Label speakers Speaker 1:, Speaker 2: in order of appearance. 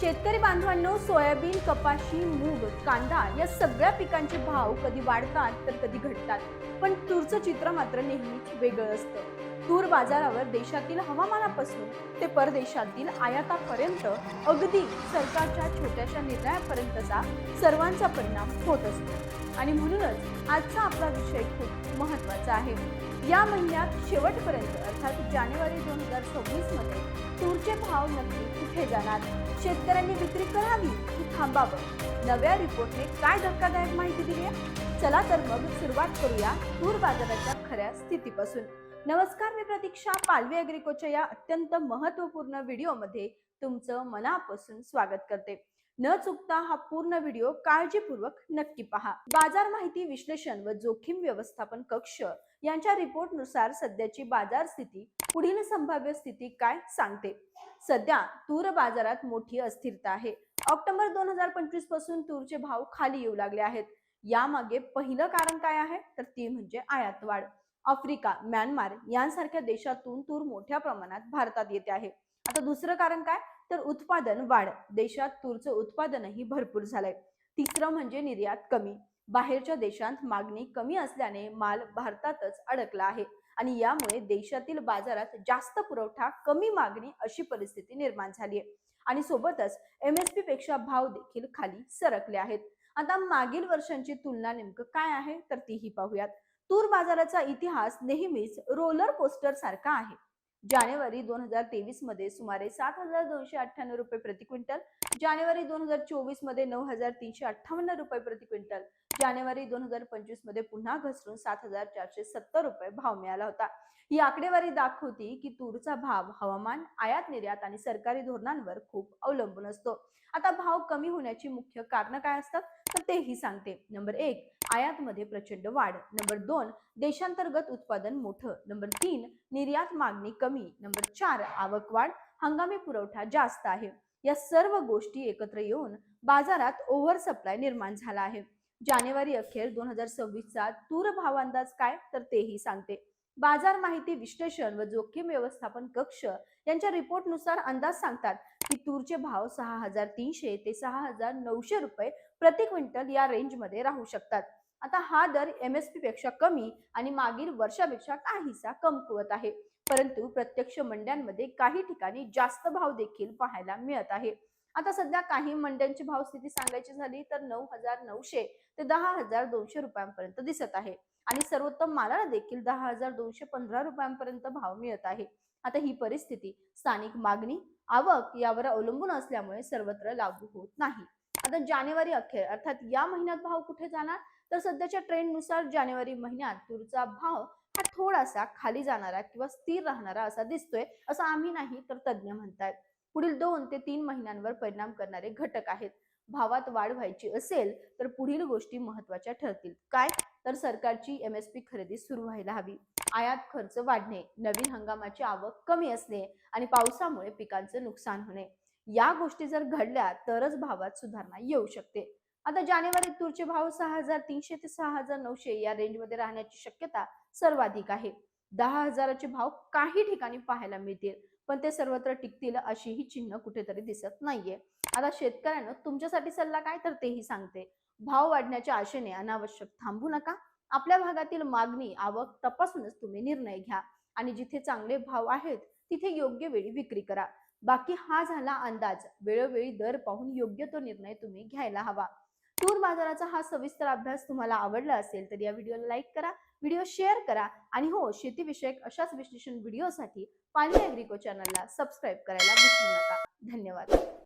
Speaker 1: शेतकरी बांधवांनो सोयाबीन कपाशी मूग कांदा या सगळ्या पिकांचे भाव कधी वाढतात तर कधी घटतात. पण तूरचं चित्र मात्र नेहमीच वेगळं असतं. तूर बाजारावर देशातील हवामानापासून ते परदेशातील आयातापर्यंत अगदी सरकारच्या छोट्याशा निर्णयापर्यंतचा सर्वांचा परिणाम होत असतो. आणि म्हणूनच आजचा आपला विषय खूप महत्त्वाचा आहे. या महिन्यात शेवटपर्यंत अर्थात जानेवारी दोन हजार सव्वीसमध्ये तूरचे भाव नक्की कुठे जाणार? शेतकऱ्यांनी विक्री करावी की थांबावं? नव्या रिपोर्टने काय धक्कादायक माहिती दिली आहे? चला तर मग सुरुवात करूया तूर बाजाराच्या खऱ्या स्थितीपासून. नमस्कार मी प्रतीक्षा पालवी अग्रिकोच्या या अत्यंत महत्त्वपूर्ण व्हिडिओमध्ये तुमचं मनापासून स्वागत करते. न चुकता हा पूर्ण व्हिडिओ काळजीपूर्वक नक्की पहा. बाजार माहिती विश्लेषण व जोखीम व्यवस्थापन कक्ष यांच्या रिपोर्टनुसार सध्याची बाजार स्थिती पुढील संभाव्य स्थिती काय सांगते. सध्या तूर बाजारात मोठी अस्थिरता आहे. ऑक्टोबर दोन हजार पंचवीसपासून तूरचे भाव खाली येऊ लागले आहेत. यामागे पहिलं कारण काय आहे? तर ती म्हणजे आयात वाढ. आफ्रिका म्यानमार यांसारख्या देशातून तूर मोठ्या प्रमाणात भारतात येते आहे. आता दुसरं कारण काय? तर उत्पादन वाढ. देशात तूरचं उत्पादनही भरपूर झालंय. तिसरं म्हणजे निर्यात कमी. बाहेरच्या देशांत मागणी कमी असल्याने माल भारतातच अडकला आहे आणि यामुळे देशातील बाजारात जास्त पुरवठा कमी मागणी अशी परिस्थिती निर्माण झाली आहे आणि सोबतच एमएसपी पेक्षा भाव देखील खाली सरकले आहेत. आता मागील वर्षांची तुलना नेमकं काय आहे? तर तीही पाहूयात. तूर बाजाराचा इतिहास नेहमीच रोलर कोस्टर सारखा आहे. जानेवारी दोन हजार तेवीसमध्ये सुमारे सात हजार दोनशे अठ्ठ्याण्णव रुपये प्रति क्विंटल. जानेवारी दोन हजार चोवीसमध्ये नऊ हजार तीनशे अठ्ठावन्न रुपये प्रति क्विंटल. जानेवारी दोन हजार पंचवीसमध्ये पुन्हा घसरून सात हजार चारशे सत्तर रुपये भाव मिळाला होता. ही आकडेवारी दाखवती की तूरचा भाव हवामान आयात निर्यात आणि सरकारी धोरणांवर खूप अवलंबून असतो. आता भाव कमी होण्याची मुख्य कारण काय असतात? तर तेही सांगते. नंबर एक आयातमध्ये प्रचंड वाढ. नंबर दोन देशांतर्गत उत्पादन मोठं. नंबर तीन निर्यात मागणी कमी. नंबर चार आवक वाढ. हंगामी पुरवठा जास्त आहे. या सर्व गोष्टी एकत्र येऊन बाजारात ओव्हर सप्लाय निर्माण झाला आहे. जानेवारी अखेर दोन हजार सव्वीसचा तूर भाव अंदाज काय? तर तेही सांगते. बाजार माहिती विश्लेषण व जोखीम व्यवस्थापन कक्ष यांच्या रिपोर्टनुसार अंदाज सांगतात की तूरचे भाव सहा हजार तीनशे ते सहा हजार नऊशे रुपये प्रति क्विंटल या रेंजमध्ये राहू शकतात. आता हा दर एमएसपी पेक्षा कमी आणि मागील वर्षापेक्षा काहीसा कमकुवत आहे. परंतु प्रत्यक्ष मंड्यांमध्ये काही ठिकाणी जास्त भाव देखील पाहायला मिळत आहे. आता सध्या काही मंड्यांची भाव स्थिती सांगायची झाली तर नऊ हजार नऊशे ते दहा हजार दोनशे रुपयांपर्यंत दिसत आहे. आणि सर्वोत्तम मालाला देखील दहा हजार दोनशे पंधरा रुपयांपर्यंत भाव मिळत आहे. आता ही परिस्थिती स्थानिक मागणी आवक यावर अवलंबून असल्यामुळे सर्वत्र लागू होत नाही. आता जानेवारी अखेर अर्थात या महिन्यात भाव कुठे जाणार? तर सध्याच्या ट्रेंडनुसार जानेवारी महिन्यात तूरचा भाव हा थोडासा खाली जाणारा किंवा स्थिर राहणारा असा दिसतोय असं आम्ही नाही तर तज्ज्ञ म्हणतायत. पुढील दोन ते तीन महिन्यांवर परिणाम करणारे घटक आहेत. भावात वाढ व्हायची असेल तर पुढील गोष्टी महत्त्वाच्या ठरतील. काय? तर सरकारची एमएसपी खरेदी सुरू व्हायला हवी. आयात खर्च वाढणे नवीन हंगामाची आवक कमी असणे आणि पावसामुळे पिकांचं नुकसान होणे. या गोष्टी जर घडल्या तरच भावात सुधारणा येऊ शकते. आता जानेवारीत तूरचे भाव सहा हजार तीनशे ते सहा हजार नऊशे या रेंजमध्ये राहण्याची शक्यता सर्वाधिक आहे. दहा हजाराचे भाव काही ठिकाणी पाहायला मिळतील पण ते सर्वत्र टिकतील अशी ही चिन्ह कुठेतरी दिसत नाहीये. आता शेतकऱ्यांना तुमच्यासाठी सल्ला काय तर तेही सांगते. भाव वाढण्याच्या आशेने अनावश्यक थांबू नका. आपल्या भागातील मागणी आवक तपासूनच तुम्ही निर्णय घ्या आणि जिथे चांगले भाव आहेत तिथे योग्य वेळी विक्री करा. बाकी हा झाला अंदाज. वेळोवेळी दर पाहून योग्य तो निर्णय तुम्ही घ्यायला हवा. तूर बाजाराचा हा सविस्तर अभ्यास तुम्हाला आवडला असेल तर या व्हिडिओला लाईक करा व्हिडिओ शेअर करा आणि हो शेतीविषयक अशाच विश्लेषण व्हिडिओसाठी पाणी अग्रिको चॅनलला सबस्क्राईब करायला विसरू नका. धन्यवाद.